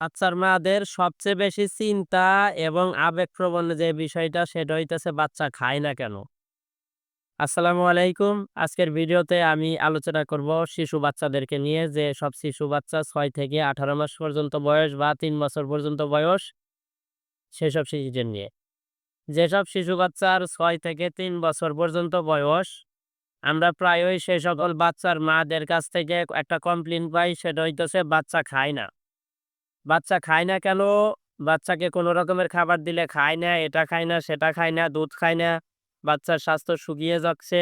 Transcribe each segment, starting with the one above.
বাচ্চার মাদের সবচেয়ে বেশি চিন্তা এবং আবেগপ্রবণ যে বিষয়টা, সেটা হইতেছে বাচ্চা খায় না কেন? আসসালামু আলাইকুম। আজকের ভিডিওতে আমি আলোচনা করব শিশু বাচ্চাদেরকে নিয়ে, যে সব শিশু বাচ্চা ৬ থেকে ১৮ মাস পর্যন্ত বয়স বা ৩ বছর পর্যন্ত বয়স, সেসব শিশুদের নিয়ে। যেসব শিশু বাচ্চার ছয় থেকে তিন বছর পর্যন্ত বয়স, আমরা প্রায়ই সে সকল বাচ্চার মাদের কাছ থেকে একটা কমপ্লেন পাই, সেটা হইতেছে বাচ্চা খায় না। বাচ্চা খায় না কেন? বাচ্চাকে কোনো রকমের খাবার দিলে খায় না, এটা খায় না, সেটা খায় না, দুধ খায় না, বাচ্চার স্বাস্থ্য শুকিয়ে যাচ্ছে,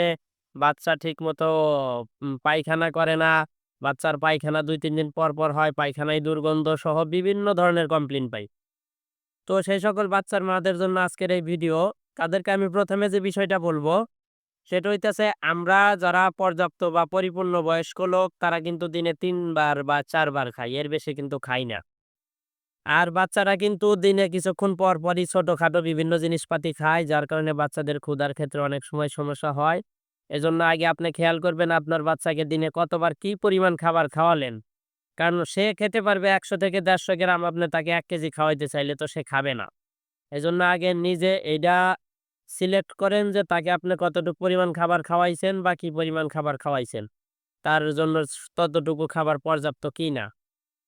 বাচ্চা ঠিকমতো উম পায়খানা করে না, বাচ্চার পায়খানা ২-৩ দিন পর, পর হয়, পায়খানায় দুর্গন্ধ সহ বিভিন্ন ধরনের কমপ্লেন পাই। তো সেই সকল বাচ্চার মাদের জন্য আজকের এই ভিডিও। তাদেরকে আমি প্রথমে যে বিষয়টা বলব সেটা হইতেছে আমরা যারা পর্যাপ্ত বা পরিপূর্ণ বয়স্ক লোক তারা কিন্তু দিনে তিনবার বা চারবার খাই। এর বেশি কিন্তু খাই না। আর বাচ্চারা কিন্তু দিনে কিছুক্ষণ পর, পরই ছোটখাটো বিভিন্ন জিনিসপাতি খায় যার কারণে বাচ্চাদের ক্ষুধার ক্ষেত্রে অনেক সময় সমস্যা হয়। এজন্য আগে আপনি খেয়াল করবেন আপনার বাচ্চাকে দিনে কতবার কি পরিমাণ খাবার খাওয়ালেন। কারণ সে খেতে পারবে ১০০ থেকে ১৫০ গ্রাম আপনি তাকে এক কেজি খাওয়াইতে চাইলে তো সে খাবে না। এজন্য আগে নিজে এইটা সিলেক্ট করেন যে তাকে আপনি কতটুকু পরিমাণ খাবার খাওয়াইছেন বা কি পরিমাণ খাবার খাওয়াইছেন। তার জন্য ততটুকু খাবার পর্যাপ্ত কিনা।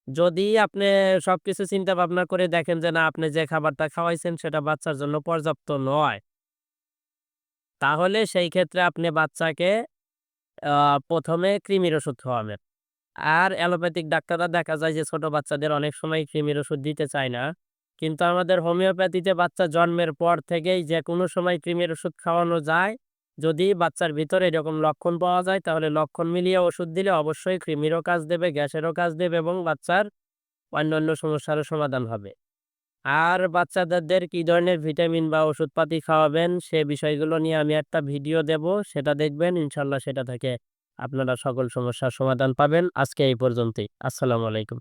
যদি আপনি সবকিছু চিন্তা ভাবনা করে দেখেন যে, না, আপনি যে খাবারটা খাওয়াইছেন, সেটা বাচ্চার জন্য পর্যাপ্ত নয়। তাহলে সেই ক্ষেত্রে আপনি বাচ্চাকে ১ম কৃমির ওষুধ খাওয়াবেন। আর অ্যালোপ্যাথিক ডাক্তাররা দেখা যায় যে, ছোট বাচ্চাদের অনেক সময় কৃমির ওষুধ দিতে চায় না। কিন্তু আমাদের হোমিওপ্যাথিতে বাচ্চা জন্মের পর থেকেই যে কোনো সময় কৃমির ওষুধ খাওয়ানো যায়। যদি বাচ্চার ভিতরে এরকম লক্ষণ পাওয়া যায় তাহলে লক্ষণ মিলিয়ে ওষুধ দিলে অবশ্যই কৃমিরও কাজ দেবে, গ্যাসেরও কাজ দেবে এবং বাচ্চার অন্যান্য সমস্যারও সমাধান হবে। আর বাচ্চাদের কি ধরনের ভিটামিন বা ওষুধপাতি খাওয়াবেন সে বিষয়গুলো নিয়ে আমি একটা ভিডিও দেব। সেটা দেখবেন ইনশাল্লাহ সেটা থেকে আপনারা সকল সমস্যার সমাধান পাবেন। আজকে এই পর্যন্তই। আসসালামু আলাইকুম।